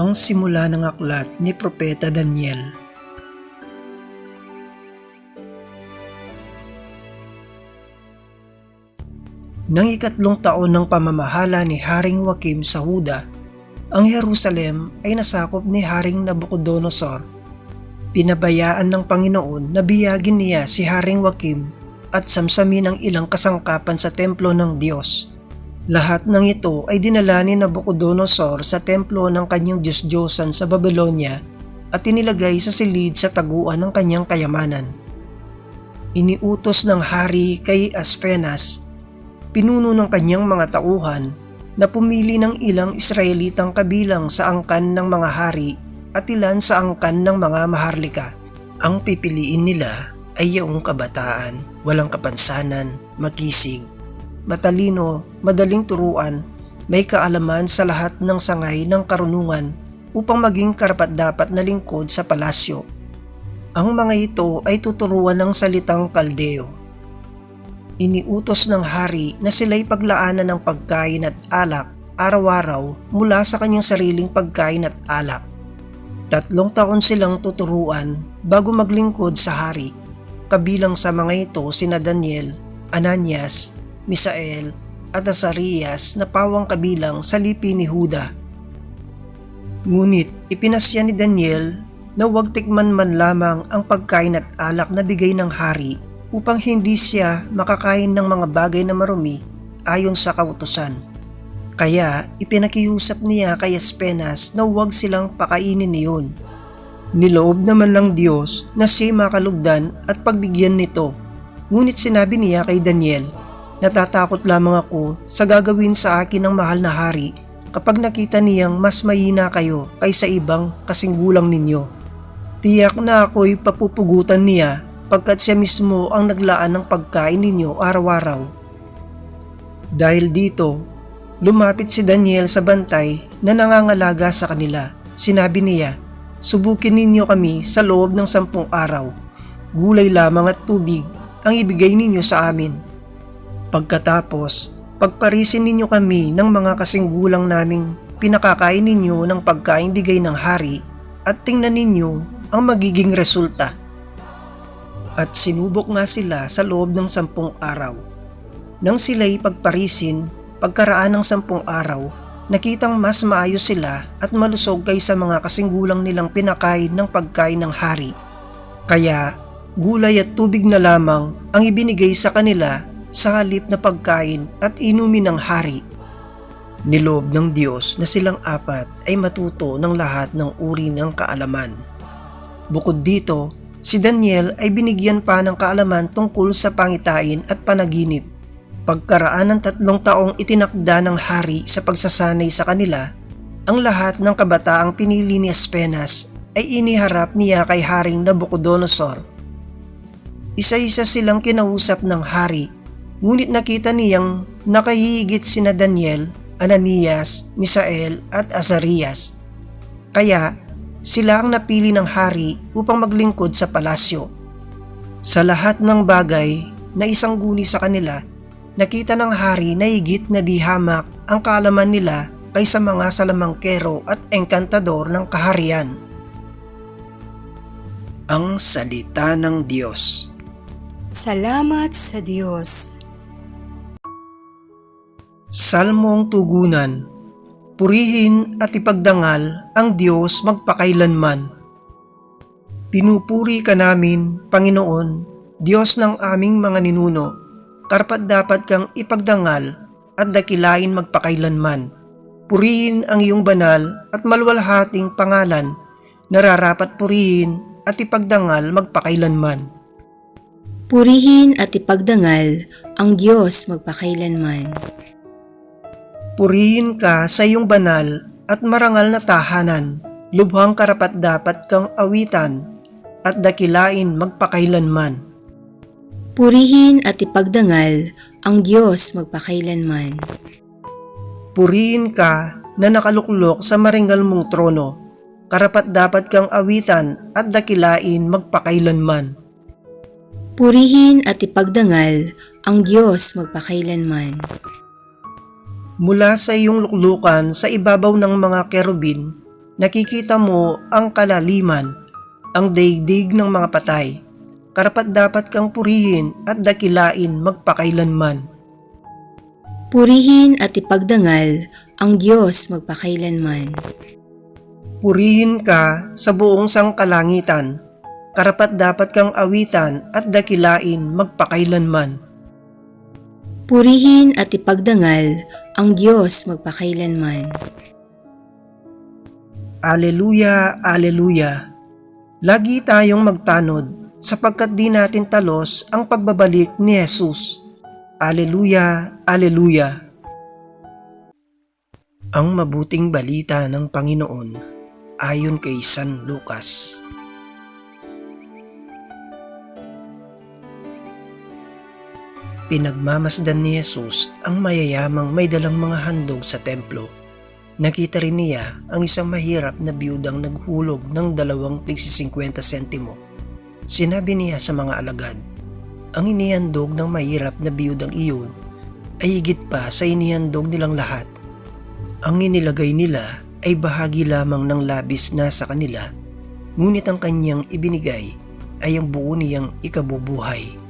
Ang simula ng aklat ni Propeta Daniel. Nang ikatlong taon ng pamamahala ni Haring Joachim sa Huda, ang Jerusalem ay nasakop ni Haring Nabucodonosor. Pinabayaan ng Panginoon na biyagin niya si Haring Joachim at samsamin ang ilang kasangkapan sa templo ng Diyos. Lahat ng ito ay dinala ni Nabucodonosor sa templo ng kanyang Diyos-Diyosan sa Babylonia at inilagay sa silid sa taguan ng kanyang kayamanan. Iniutos ng hari kay Aspenas, pinuno ng kanyang mga tauhan, na pumili ng ilang Israelitang kabilang sa angkan ng mga hari at ilan sa angkan ng mga maharlika. Ang pipiliin nila ay yaong kabataan, walang kapansanan, makisig, matalino, madaling turuan, may kaalaman sa lahat ng sangay ng karunungan upang maging karapat-dapat na lingkod sa palasyo. Ang mga ito ay tuturuan ng salitang kaldeo. Iniutos ng hari na sila'y paglaanan ng pagkain at alak araw-araw mula sa kanyang sariling pagkain at alak. Tatlong taon silang tuturuan bago maglingkod sa hari. Kabilang sa mga ito sina Daniel, Ananias, Misael at Azarias na pawang kabilang sa lipi ni Huda. Ngunit ipinasya ni Daniel na huwag tikman man lamang ang pagkain at alak na bigay ng hari upang hindi siya makakain ng mga bagay na marumi ayon sa kautusan. Kaya ipinakiusap niya kay Aspenas na huwag silang pakainin niyon. Niloob naman ng Diyos na siya makalugdan at pagbigyan nito. Ngunit sinabi niya kay Daniel, Natatakot lamang ako sa gagawin sa akin ng mahal na hari kapag nakita niyang mas mahina kayo kaysa ibang kasinggulang ninyo. Tiyak na ako'y papupugutan niya pagkat siya mismo ang naglaan ng pagkain ninyo araw-araw. Dahil dito, lumapit si Daniel sa bantay na nangangalaga sa kanila. Sinabi niya, Subukin ninyo kami sa loob ng sampung araw. Gulay lamang at tubig ang ibigay ninyo sa amin. Pagkatapos, pagparisin ninyo kami ng mga kasinggulang naming pinakakain ninyo ng pagkain bigay ng hari at tingnan ninyo ang magiging resulta. At sinubok nga sila sa loob ng sampung araw. Nang sila'y pagparisin, pagkaraan ng sampung araw, nakitang mas maayos sila at malusog kaysa mga kasinggulang nilang pinakain ng pagkain ng hari. Kaya, gulay at tubig na lamang ang ibinigay sa kanila sa halip na pagkain at inumin ng hari. Nilob ng Diyos na silang apat ay matuto ng lahat ng uri ng kaalaman. Bukod dito, si Daniel ay binigyan pa ng kaalaman tungkol sa pangitain at panaginip. Pagkaraan ng tatlong taong itinakda ng hari sa pagsasanay sa kanila, ang lahat ng kabataang pinili ni Aspenas ay iniharap niya kay Haring Nabucodonosor. Isa-isa silang kinausap ng hari Ngunit nakita niyang nakahigit sina Daniel, Ananias, Misael at Azarias. Kaya sila ang napili ng hari upang maglingkod sa palasyo. Sa lahat ng bagay na isang guni sa kanila, nakita ng hari na higit na di hamak ang kaalaman nila kaysa mga salamangkero at engkantador ng kaharian. Ang Salita ng Diyos Salamat sa Diyos. Salmong Tugunan Purihin at ipagdangal ang Diyos magpakailanman. Pinupuri ka namin, Panginoon, Diyos ng aming mga ninuno, karpat dapat kang ipagdangal at dakilain magpakailanman. Purihin ang iyong banal at malwalhating pangalan, nararapat purihin at ipagdangal magpakailanman. Purihin at ipagdangal ang Diyos magpakailanman. Purihin ka sa iyong banal at marangal na tahanan, lubhang karapat dapat kang awitan at dakilain magpakailanman. Purihin at ipagdangal ang Diyos magpakailanman. Purihin ka na nakaluklok sa maringal mong trono, karapat dapat kang awitan at dakilain magpakailanman. Purihin at ipagdangal ang Diyos magpakailanman. Mula sa iyong luklukan sa ibabaw ng mga kerubin, Nakikita mo ang kalaliman, ang daigdig ng mga patay. Karapat dapat kang purihin at dakilain magpakailanman. Purihin at ipagdangal ang Diyos magpakailanman. Purihin ka sa buong sangkalangitan. Karapat dapat kang awitan at dakilain magpakailanman. Purihin at ipagdangal ang Diyos magpakailanman. Aleluya, Aleluya. Lagi tayong magtanod sapagkat di natin talos ang pagbabalik ni Jesus. Aleluya, Aleluya. Ang mabuting balita ng Panginoon ayon kay San Lucas. Pinagmamasdan ni Jesus ang mayayamang may dalang mga handog sa templo. Nakita rin niya ang isang mahirap na biyudang naghulog ng dalawang tigsi 50 sentimo. Sinabi niya sa mga alagad, ang inihandog ng mahirap na biyudang iyon ay higit pa sa inihandog nilang lahat. Ang inilagay nila ay bahagi lamang ng labis na sa kanila, ngunit ang kanyang ibinigay ay ang buo niyang ikabubuhay.